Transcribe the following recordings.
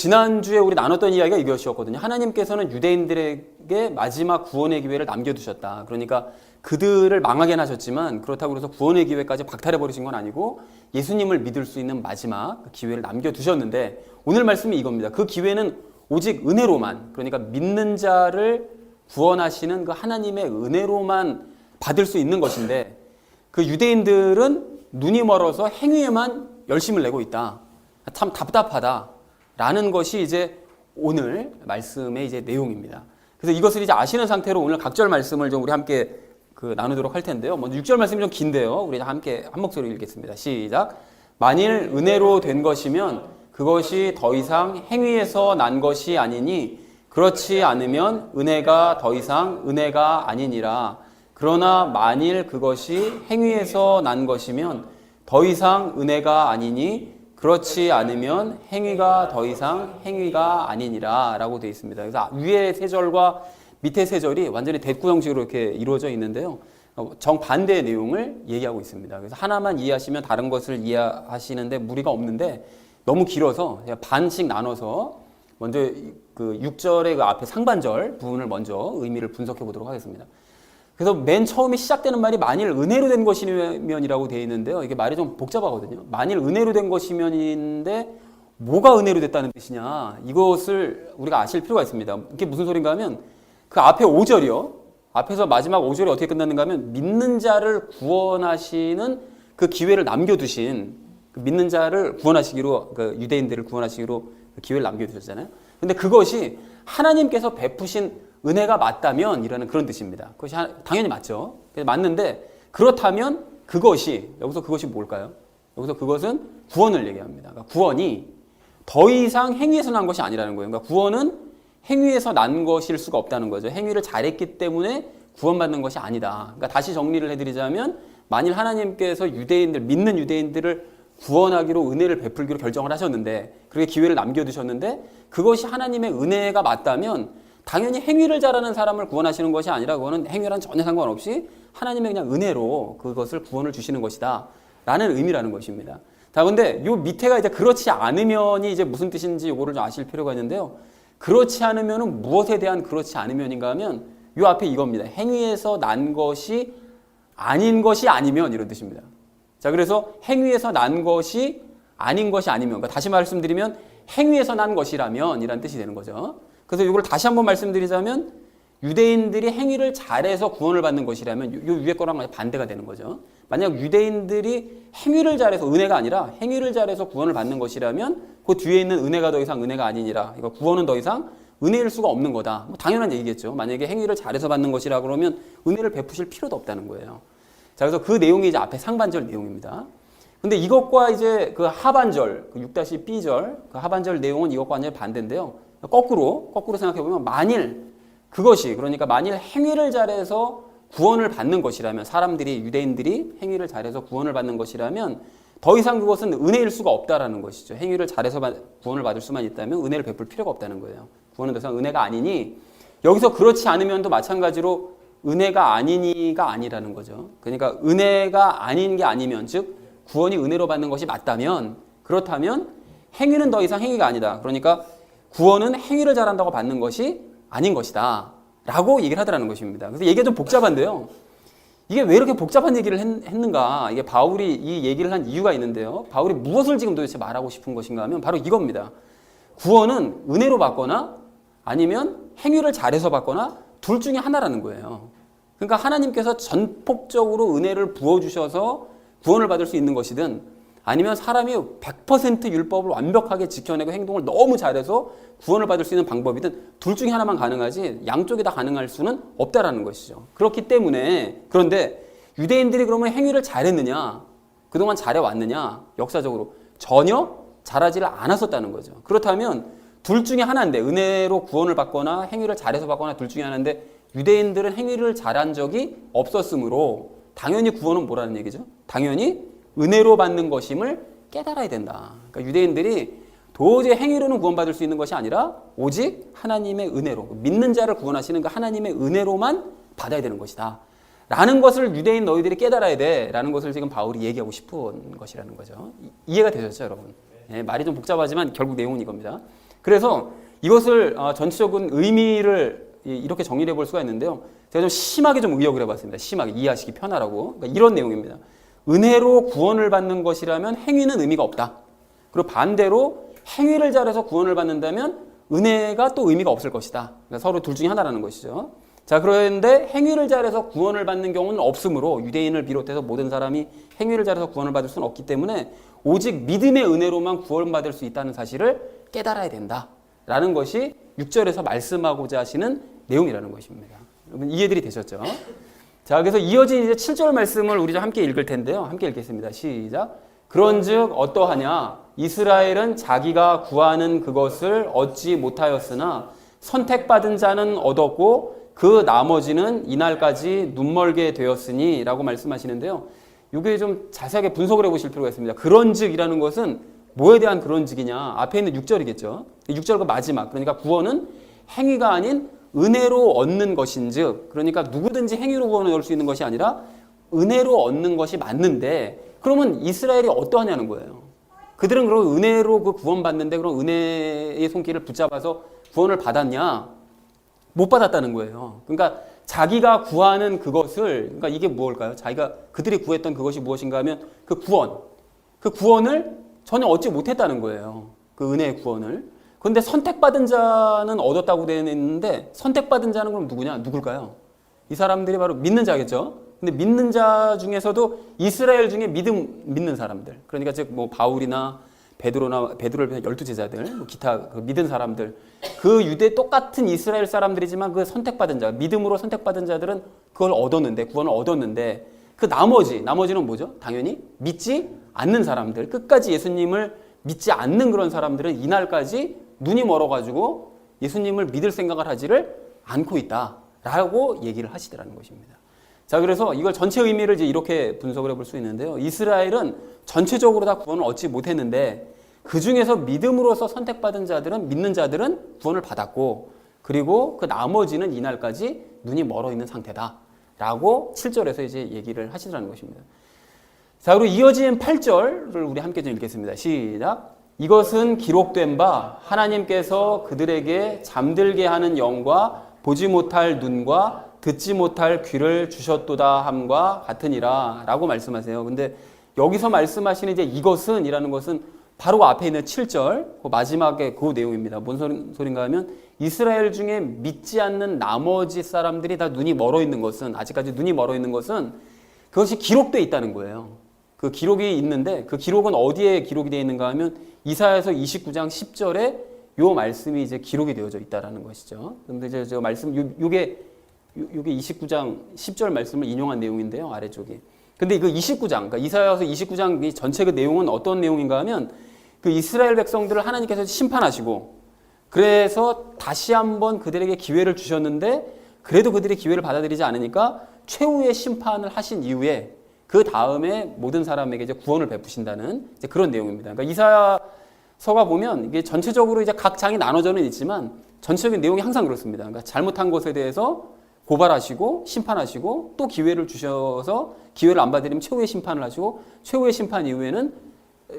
지난주에 우리 나눴던 이야기가 이것이었거든요. 하나님께서는 유대인들에게 마지막 구원의 기회를 남겨두셨다. 그러니까 그들을 망하게 하셨지만 그렇다고 해서 구원의 기회까지 박탈해버리신 건 아니고 예수님을 믿을 수 있는 마지막 그 기회를 남겨두셨는데 오늘 말씀이 이겁니다. 그 기회는 오직 은혜로만 그러니까 믿는 자를 구원하시는 그 하나님의 은혜로만 받을 수 있는 것인데 그 유대인들은 눈이 멀어서 행위에만 열심을 내고 있다. 참 답답하다. 라는 것이 이제 오늘 말씀의 이제 내용입니다. 그래서 이것을 이제 아시는 상태로 오늘 각절 말씀을 좀 우리 함께 그 나누도록 할 텐데요. 먼저 6절 말씀이 좀 긴데요. 우리 함께 한 목소리로 읽겠습니다. 시작. 만일 은혜로 된 것이면 그것이 더 이상 행위에서 난 것이 아니니 그렇지 않으면 은혜가 더 이상 은혜가 아니니라. 그러나 만일 그것이 행위에서 난 것이면 더 이상 은혜가 아니니 그렇지 않으면 행위가 더 이상 행위가 아니니라 라고 되어 있습니다. 그래서 위에 세 절과 밑에 세 절이 완전히 대꾸 형식으로 이렇게 이루어져 있는데요. 어, 정반대의 내용을 얘기하고 있습니다. 그래서 하나만 이해하시면 다른 것을 이해하시는데 무리가 없는데 너무 길어서 반씩 나눠서 먼저 그 6절의 그 앞에 상반절 부분을 먼저 의미를 분석해 보도록 하겠습니다. 그래서 맨 처음에 시작되는 말이 만일 은혜로 된 것이면이라고 되어 있는데요. 이게 말이 좀 복잡하거든요. 만일 은혜로 된 것이면인데 뭐가 은혜로 됐다는 뜻이냐? 이것을 우리가 아실 필요가 있습니다. 이게 무슨 소린가 하면 그 앞에 5절이요. 앞에서 마지막 5절이 어떻게 끝났는가 하면 믿는 자를 구원하시는 그 기회를 남겨두신 그 믿는 자를 구원하시기로 그 유대인들을 구원하시기로 그 기회를 남겨두셨잖아요. 근데 그것이 하나님께서 베푸신 은혜가 맞다면 이라는 그런 뜻입니다. 그것이 하- 당연히 맞죠. 맞는데 그렇다면 그것이 여기서 그것이 뭘까요? 여기서 그것은 구원을 얘기합니다. 그러니까 구원이 더 이상 행위에서 난 것이 아니라는 거예요. 그러니까 구원은 행위에서 난 것일 수가 없다는 거죠. 행위를 잘했기 때문에 구원받는 것이 아니다. 그러니까 다시 정리를 해드리자면 만일 하나님께서 유대인들 믿는 유대인들을 구원하기로 은혜를 베풀기로 결정을 하셨는데 그렇게 기회를 남겨두셨는데 그것이 하나님의 은혜가 맞다면 당연히 행위를 잘하는 사람을 구원하시는 것이 아니라 그거는 행위랑 전혀 상관없이 하나님의 그냥 은혜로 그것을 구원을 주시는 것이다. 라는 의미라는 것입니다. 자, 근데 요 밑에가 이제 그렇지 않으면이 이제 무슨 뜻인지 요거를 좀 아실 필요가 있는데요. 그렇지 않으면은 무엇에 대한 그렇지 않으면인가 하면 요 앞에 이겁니다. 행위에서 난 것이 아닌 것이 아니면 이런 뜻입니다. 자, 그래서 행위에서 난 것이 아닌 것이 아니면, 그러니까 다시 말씀드리면 행위에서 난 것이라면 이란 뜻이 되는 거죠. 그래서 이걸 다시 한번 말씀드리자면 유대인들이 행위를 잘해서 구원을 받는 것이라면 요 위에 거랑 반대가 되는 거죠. 만약 유대인들이 행위를 잘해서 은혜가 아니라 행위를 잘해서 구원을 받는 것이라면 그 뒤에 있는 은혜가 더 이상 은혜가 아니니라. 이거 구원은 더 이상 은혜일 수가 없는 거다. 뭐 당연한 얘기겠죠. 만약에 행위를 잘해서 받는 것이라 그러면 은혜를 베푸실 필요도 없다는 거예요. 자, 그래서 그 내용이 이제 앞에 상반절 내용입니다. 근데 이것과 이제 그 하반절, 그 6-B절, 그 하반절 내용은 이것과 완전히 반대인데요. 거꾸로, 거꾸로 생각해 보면 만일 그것이, 그러니까 만일 행위를 잘해서 구원을 받는 것이라면, 사람들이, 유대인들이 행위를 잘해서 구원을 받는 것이라면, 더 이상 그것은 은혜일 수가 없다라는 것이죠. 행위를 잘해서 구원을 받을 수만 있다면 은혜를 베풀 필요가 없다는 거예요. 구원은 더 이상 은혜가 아니니, 여기서 그렇지 않으면도 마찬가지로 은혜가 아니니가 아니라는 거죠. 그러니까 은혜가 아닌 게 아니면, 즉, 구원이 은혜로 받는 것이 맞다면, 그렇다면 행위는 더 이상 행위가 아니다. 그러니까 구원은 행위를 잘한다고 받는 것이 아닌 것이다. 라고 얘기를 하더라는 것입니다. 그래서 얘기가 좀 복잡한데요. 이게 왜 이렇게 복잡한 얘기를 했, 는가 이게 바울이 이 얘기를 한 이유가 있는데요. 바울이 무엇을 지금 도대체 말하고 싶은 것인가 하면 바로 이겁니다. 구원은 은혜로 받거나 아니면 행위를 잘해서 받거나 둘 중에 하나라는 거예요. 그러니까 하나님께서 전폭적으로 은혜를 부어주셔서 구원을 받을 수 있는 것이든 아니면 사람이 100% 율법을 완벽하게 지켜내고 행동을 너무 잘해서 구원을 받을 수 있는 방법이든 둘 중에 하나만 가능하지 양쪽이 다 가능할 수는 없다라는 것이죠. 그렇기 때문에 그런데 유대인들이 그러면 행위를 잘했느냐? 그동안 잘해왔느냐? 역사적으로 전혀 잘하지를 않았었다는 거죠. 그렇다면 둘 중에 하나인데 은혜로 구원을 받거나 행위를 잘해서 받거나 둘 중에 하나인데 유대인들은 행위를 잘한 적이 없었으므로 당연히 구원은 뭐라는 얘기죠? 당연히 은혜로 받는 것임을 깨달아야 된다. 그러니까 유대인들이 도저히 행위로는 구원받을 수 있는 것이 아니라 오직 하나님의 은혜로 믿는 자를 구원하시는 그 하나님의 은혜로만 받아야 되는 것이다. 라는 것을 유대인 너희들이 깨달아야 돼. 라는 것을 지금 바울이 얘기하고 싶은 것이라는 거죠. 이- 이해가 되셨죠, 여러분? 예, 말이 좀 복잡하지만 결국 내용은 이겁니다. 그래서 이것을 아, 전체적인 의미를 이- 이렇게 정리해 볼 수가 있는데요. 제가 좀 심하게 좀 의역을 해봤습니다. 심하게 이해하시기 편하라고. 그러니까 이런 내용입니다. 은혜로 구원을 받는 것이라면 행위는 의미가 없다. 그리고 반대로 행위를 잘해서 구원을 받는다면 은혜가 또 의미가 없을 것이다. 그러니까 서로 둘 중에 하나라는 것이죠. 자, 그런데 행위를 잘해서 구원을 받는 경우는 없으므로 유대인을 비롯해서 모든 사람이 행위를 잘해서 구원을 받을 수는 없기 때문에 오직 믿음의 은혜로만 구원받을 수 있다는 사실을 깨달아야 된다. 라는 것이 6절에서 말씀하고자 하시는 내용이라는 것입니다. 여러분 이해들이 되셨죠? 자, 그래서 이어진 이제 7절 말씀을 우리 좀 함께 읽을 텐데요. 함께 읽겠습니다. 시작. 그런즉 어떠하냐? 이스라엘은 자기가 구하는 그것을 얻지 못하였으나 선택받은 자는 얻었고 그 나머지는 이날까지 눈멀게 되었으니라고 말씀하시는데요. 이게 좀 자세하게 분석을 해보실 필요가 있습니다. 그런즉이라는 것은 뭐에 대한 그런즉이냐? 앞에 있는 6절이겠죠. 6절과 마지막. 그러니까 구원은 행위가 아닌 은혜로 얻는 것인즉 그러니까 누구든지 행위로 구원을 얻을 수 있는 것이 아니라 은혜로 얻는 것이 맞는데 그러면 이스라엘이 어떠하냐는 거예요. 그들은 그럼 은혜로 그 구원받는데 그럼 은혜의 손길을 붙잡아서 구원을 받았냐? 못 받았다는 거예요. 그러니까 자기가 구하는 그것을 그러니까 이게 무엇일까요? 자기가 그들이 구했던 그것이 무엇인가 하면 그 구원. 그 구원을 전혀 얻지 못했다는 거예요. 그 은혜의 구원을. 그런데 선택받은 자는 얻었다고 되어 있는데 선택받은 자는 그럼 누구냐? 누굴까요? 이 사람들이 바로 믿는 자겠죠. 근데 믿는 자 중에서도 이스라엘 중에 믿음 믿는 사람들. 그러니까 즉 뭐 바울이나 베드로나 베드로를 비롯한 열두 제자들, 뭐 기타 그 믿은 사람들, 그 유대 똑같은 이스라엘 사람들이지만 그 선택받은 자, 믿음으로 선택받은 자들은 그걸 얻었는데 구원을 얻었는데 그 나머지 나머지는 뭐죠? 당연히 믿지 않는 사람들, 끝까지 예수님을 믿지 않는 그런 사람들은 이날까지 눈이 멀어가지고 예수님을 믿을 생각을 하지를 않고 있다라고 얘기를 하시더라는 것입니다. 자, 그래서 이걸 전체 의미를 이제 이렇게 분석을 해볼 수 있는데요. 이스라엘은 전체적으로 다 구원을 얻지 못했는데 그 중에서 믿음으로서 선택받은 자들은 믿는 자들은 구원을 받았고 그리고 그 나머지는 이날까지 눈이 멀어 있는 상태다 라고 7절에서 이제 얘기를 하시더라는 것입니다. 자, 그리고 이어진 8절을 우리 함께 좀 읽겠습니다. 시작. 이것은 기록된 바 하나님께서 그들에게 잠들게 하는 영과 보지 못할 눈과 듣지 못할 귀를 주셨도다 함과 같으니라 라고 말씀하세요. 근데 여기서 말씀하시는 이제 이것은 이라는 것은 바로 앞에 있는 7절 그 마지막에 그 내용입니다. 뭔 소린가 하면 이스라엘 중에 믿지 않는 나머지 사람들이 다 눈이 멀어 있는 것은 아직까지 눈이 멀어 있는 것은 그것이 기록되어 있다는 거예요. 그 기록이 있는데 그 기록은 어디에 기록이 되어 있는가 하면 이사야서 29장 10절에 요 말씀이 이제 기록이 되어져 있다라는 것이죠. 그런데 이제 저 말씀 요, 요게 요- 요게 29장 10절 말씀을 인용한 내용인데요. 아래쪽에. 근데 그 29장, 그러니까 이사야서 29장 이 전체 그 내용은 어떤 내용인가 하면 그 이스라엘 백성들을 하나님께서 심판하시고 그래서 다시 한번 그들에게 기회를 주셨는데 그래도 그들이 기회를 받아들이지 않으니까 최후의 심판을 하신 이후에 그 다음에 모든 사람에게 이제 구원을 베푸신다는 이제 그런 내용입니다. 그러니까 이사야서가 보면 이게 전체적으로 이제 각 장이 나눠져는 있지만 전체적인 내용이 항상 그렇습니다. 그러니까 잘못한 것에 대해서 고발하시고 심판하시고 또 기회를 주셔서 기회를 안 받으면 최후의 심판을 하시고 최후의 심판 이후에는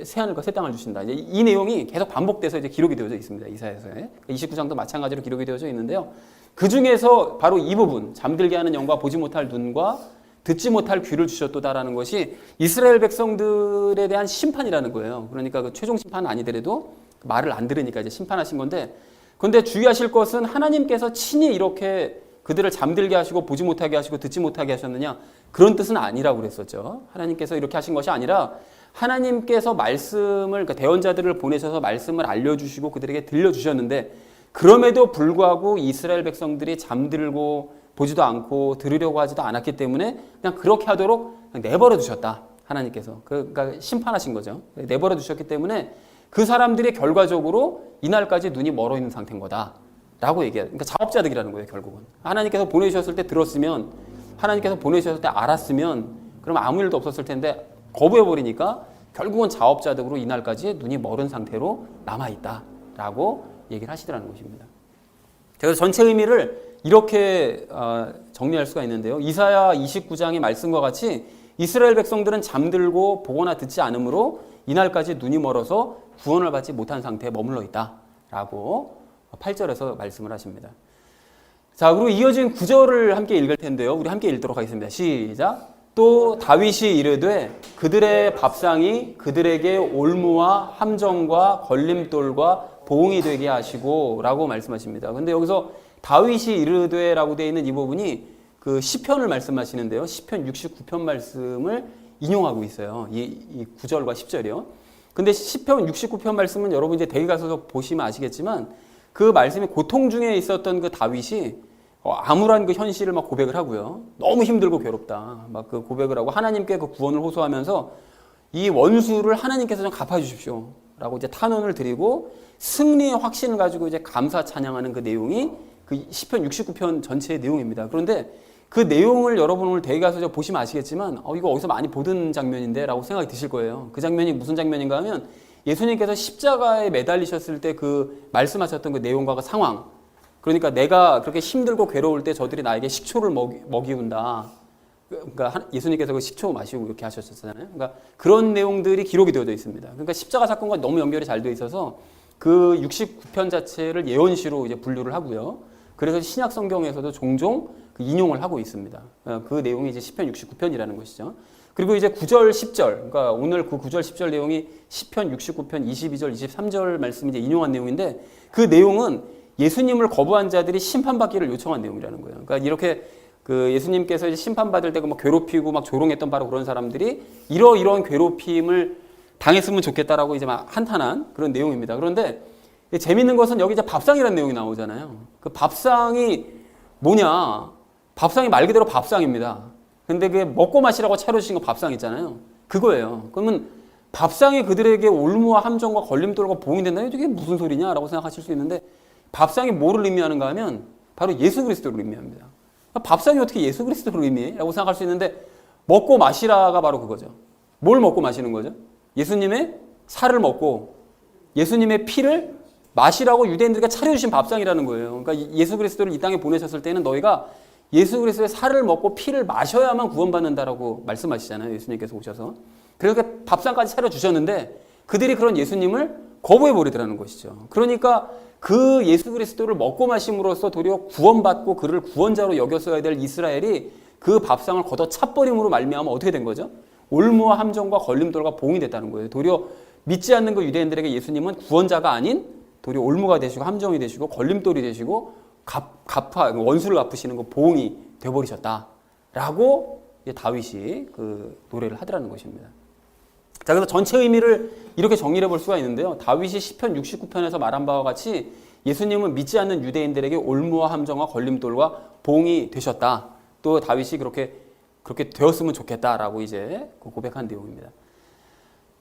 새 하늘과 새 땅을 주신다. 이제 이 내용이 계속 반복돼서 이제 기록이 되어져 있습니다. 이사야서에 29장도 마찬가지로 기록이 되어져 있는데요. 그 중에서 바로 이 부분 잠들게 하는 영과 보지 못할 눈과 듣지 못할 귀를 주셨도다라는 것이 이스라엘 백성들에 대한 심판이라는 거예요. 그러니까 그 최종 심판은 아니더라도 말을 안 들으니까 이제 심판하신 건데, 그런데 주의하실 것은 하나님께서 친히 이렇게 그들을 잠들게 하시고 보지 못하게 하시고 듣지 못하게 하셨느냐 그런 뜻은 아니라고 그랬었죠. 하나님께서 이렇게 하신 것이 아니라 하나님께서 말씀을 그러니까 대언자들을 보내셔서 말씀을 알려주시고 그들에게 들려주셨는데 그럼에도 불구하고 이스라엘 백성들이 잠들고 보지도 않고 들으려고 하지도 않았기 때문에 그냥 그렇게 하도록 그냥 내버려 두셨다. 하나님께서. 그- 그러니까 심판하신 거죠. 내버려 두셨기 때문에 그 사람들이 결과적으로 이날까지 눈이 멀어 있는 상태인 거다. 라고 얘기해요. 그러니까 자업자득이라는 거예요, 결국은. 하나님께서 보내주셨을 때 들었으면, 하나님께서 보내주셨을 때 알았으면, 그러면 아무 일도 없었을 텐데, 거부해버리니까, 결국은 자업자득으로 이날까지 눈이 멀은 상태로 남아있다. 라고 얘기를 하시더라는 것입니다. 그래서 전체 의미를 이렇게 어, 정리할 수가 있는데요. 이사야 29장의 말씀과 같이 이스라엘 백성들은 잠들고 보거나 듣지 않으므로 이날까지 눈이 멀어서 구원을 받지 못한 상태에 머물러 있다. 라고 8절에서 말씀을 하십니다. 자, 그리고 이어진 구절을 함께 읽을 텐데요. 우리 함께 읽도록 하겠습니다. 시작. 또 다윗이 이르되 그들의 밥상이 그들에게 올무와 함정과 걸림돌과 보응이 되게 하시고 라고 말씀하십니다. 근데 여기서 다윗이 이르되라고 되어 있는 이 부분이 그 시편을 말씀하시는데요. 시편 69편 말씀을 인용하고 있어요. 이, 이 9절과 10절이요. 근데 시편 69편 말씀은 여러분 이제 대기 가서 보시면 아시겠지만 그 말씀이 고통 중에 있었던 그 다윗이 어, 암울한 그 현실을 막 고백을 하고요. 너무 힘들고 괴롭다. 막 그 고백을 하고 하나님께 그 구원을 호소하면서 이 원수를 하나님께서 좀 갚아주십시오. 라고 이제 탄원을 드리고 승리의 확신을 가지고 이제 감사 찬양하는 그 내용이 그 시편 69편 전체의 내용입니다. 그런데 그 내용을 여러분 오늘 대기 가서 보시면 아시겠지만 어, 이거 어디서 많이 보던 장면인데 라고 생각이 드실 거예요. 그 장면이 무슨 장면인가 하면 예수님께서 십자가에 매달리셨을 때 그 말씀하셨던 그 내용과 그 상황 그러니까 내가 그렇게 힘들고 괴로울 때 저들이 나에게 식초를 먹이, 먹이운다. 그러니까 예수님께서 그 식초 마시고 이렇게 하셨잖아요. 그러니까 그런 내용들이 기록이 되어져 있습니다. 그러니까 십자가 사건과 너무 연결이 잘 되어 있어서 그 69편 자체를 예언시로 이제 분류를 하고요. 그래서 신약 성경에서도 종종 그 인용을 하고 있습니다. 그 내용이 이제 시편 69편이라는 것이죠. 그리고 이제 9절, 10절, 그러니까 오늘 그 9절, 10절 내용이 시편 69편 22절, 23절 말씀이 인용한 내용인데 그 내용은 예수님을 거부한 자들이 심판받기를 요청한 내용이라는 거예요. 그러니까 이렇게 그 예수님께서 심판받을 때막 괴롭히고 막 조롱했던 바로 그런 사람들이 이러이러한 괴롭힘을 당했으면 좋겠다라고 이제 막 한탄한 그런 내용입니다. 그런데 재밌는 것은 여기 이제 밥상이라는 내용이 나오잖아요. 그 밥상이 뭐냐? 밥상이 말 그대로 밥상입니다. 근데 그게 먹고 마시라고 차려주신 거 밥상 있잖아요. 그거예요. 그러면 밥상이 그들에게 올무와 함정과 걸림돌과 봉이 된다. 이게 무슨 소리냐라고 생각하실 수 있는데 밥상이 뭐를 의미하는가 하면 바로 예수 그리스도를 의미합니다. 밥상이 어떻게 예수 그리스도를 의미해? 라고 생각할 수 있는데 먹고 마시라가 바로 그거죠. 뭘 먹고 마시는 거죠? 예수님의 살을 먹고 예수님의 피를 마시라고 유대인들에게 차려주신 밥상이라는 거예요. 그러니까 예수 그리스도를 이 땅에 보내셨을 때는 너희가 예수 그리스도의 살을 먹고 피를 마셔야만 구원받는다라고 말씀하시잖아요. 예수님께서 오셔서. 그래서 밥상까지 차려주셨는데 그들이 그런 예수님을 거부해버리더라는 것이죠. 그러니까 그 예수 그리스도를 먹고 마심으로써 도리어 구원받고 그를 구원자로 여겼어야 될 이스라엘이 그 밥상을 걷어 차버림으로 말미암아 어떻게 된 거죠? 올무와 함정과 걸림돌과 봉이 됐다는 거예요. 도리어 믿지 않는 그 유대인들에게 예수님은 구원자가 아닌 도리어 올무가 되시고 함정이 되시고 걸림돌이 되시고 갚, 갚아 원수를 갚으시는 그 보응이 되버리셨다라고 다윗이 그 노래를 하더라는 것입니다. 자, 그래서 전체 의미를 이렇게 정리해 볼 수가 있는데요. 다윗이 시편 69편에서 말한 바와 같이 예수님은 믿지 않는 유대인들에게 올무와 함정과 걸림돌과 봉이 되셨다. 또 다윗이 그렇게 그렇게 되었으면 좋겠다라고 이제 그 고백한 내용입니다.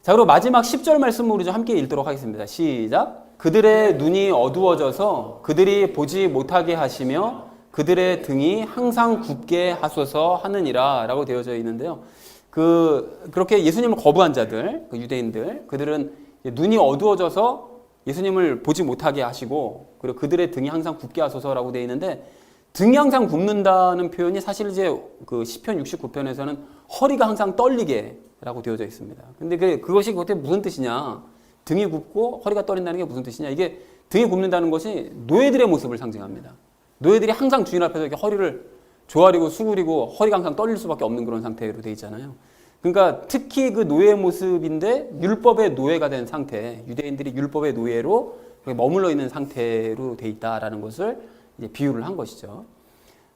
자, 그리고 마지막 10절 말씀을 우리 좀 함께 읽도록 하겠습니다. 시작. 그들의 눈이 어두워져서 그들이 보지 못하게 하시며 그들의 등이 항상 굽게 하소서 하느니라 라고 되어져 있는데요. 그 그렇게 예수님을 거부한 자들, 그 유대인들, 그들은 눈이 어두워져서 예수님을 보지 못하게 하시고 그리고 그들의 등이 항상 굽게 하소서라고 되어 있는데 등이 항상 굽는다는 표현이 사실 이제 그 시편 69편에서는 허리가 항상 떨리게 라고 되어져 있습니다. 근데 그 그것이 그때 무슨 뜻이냐? 등이 굽고 허리가 떨린다는 게 무슨 뜻이냐? 이게 등이 굽는다는 것이 노예들의 모습을 상징합니다. 노예들이 항상 주인 앞에서 이렇게 허리를 조아리고 수그리고 허리가 항상 떨릴 수밖에 없는 그런 상태로 돼 있잖아요. 그러니까 특히 그 노예 모습인데 율법의 노예가 된 상태, 유대인들이 율법의 노예로 머물러 있는 상태로 돼 있다라는 것을 비유를 한 것이죠.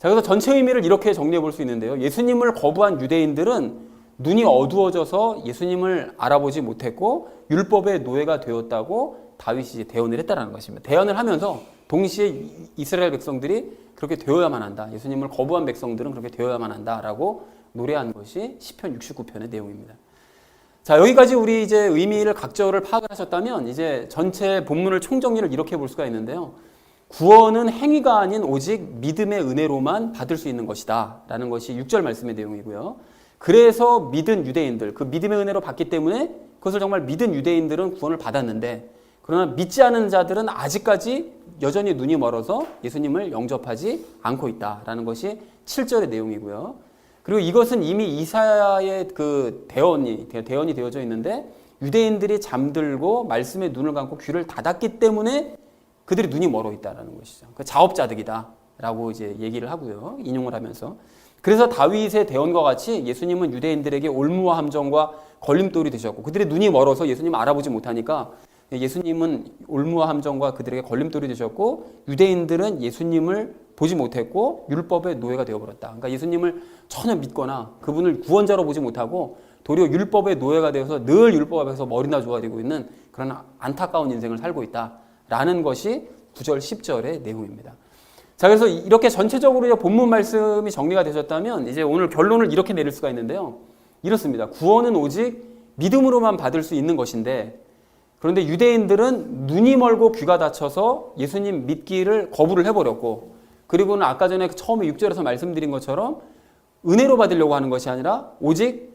자, 그래서 전체 의미를 이렇게 정리해 볼 수 있는데요. 예수님을 거부한 유대인들은 눈이 어두워져서 예수님을 알아보지 못했고 율법의 노예가 되었다고 다윗이 대언을 했다라는 것입니다. 대언을 하면서 동시에 이스라엘 백성들이 그렇게 되어야만 한다. 예수님을 거부한 백성들은 그렇게 되어야만 한다라고 노래한 것이 시편 69편의 내용입니다. 자, 여기까지 우리 이제 의미를 각절을 파악을 하셨다면 이제 전체 본문을 총정리를 이렇게 볼 수가 있는데요. 구원은 행위가 아닌 오직 믿음의 은혜로만 받을 수 있는 것이다. 라는 것이 6절 말씀의 내용이고요. 그래서 믿은 유대인들, 그 믿음의 은혜로 받기 때문에 그것을 정말 믿은 유대인들은 구원을 받았는데 그러나 믿지 않은 자들은 아직까지 여전히 눈이 멀어서 예수님을 영접하지 않고 있다라는 것이 7절의 내용이고요. 그리고 이것은 이미 이사야의 그 대언이 대언이 되어져 있는데 유대인들이 잠들고 말씀에 눈을 감고 귀를 닫았기 때문에 그들이 눈이 멀어 있다라는 것이죠. 그 자업자득이다 라고 이제 얘기를 하고요. 인용을 하면서 그래서 다윗의 대언과 같이 예수님은 유대인들에게 올무와 함정과 걸림돌이 되셨고 그들의 눈이 멀어서 예수님 알아보지 못하니까 예수님은 올무와 함정과 그들에게 걸림돌이 되셨고 유대인들은 예수님을 보지 못했고 율법의 노예가 되어버렸다. 그러니까 예수님을 전혀 믿거나 그분을 구원자로 보지 못하고 도리어 율법의 노예가 되어서 늘 율법 앞에서 머리나 조아리고 있는 그런 안타까운 인생을 살고 있다 라는 것이 9절 10절의 내용입니다. 자 그래서 이렇게 전체적으로 본문 말씀이 정리가 되셨다면 이제 오늘 결론을 이렇게 내릴 수가 있는데요. 이렇습니다. 구원은 오직 믿음으로만 받을 수 있는 것인데 그런데 유대인들은 눈이 멀고 귀가 닫혀서 예수님 믿기를 거부를 해버렸고 그리고는 아까 전에 처음에 6절에서 말씀드린 것처럼 은혜로 받으려고 하는 것이 아니라 오직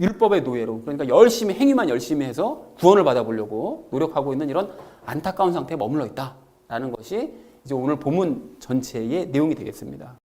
율법의 노예로 그러니까 열심히 행위만 열심히 해서 구원을 받아보려고 노력하고 있는 이런 안타까운 상태에 머물러 있다라는 것이 이제 오늘 본문 전체의 내용이 되겠습니다.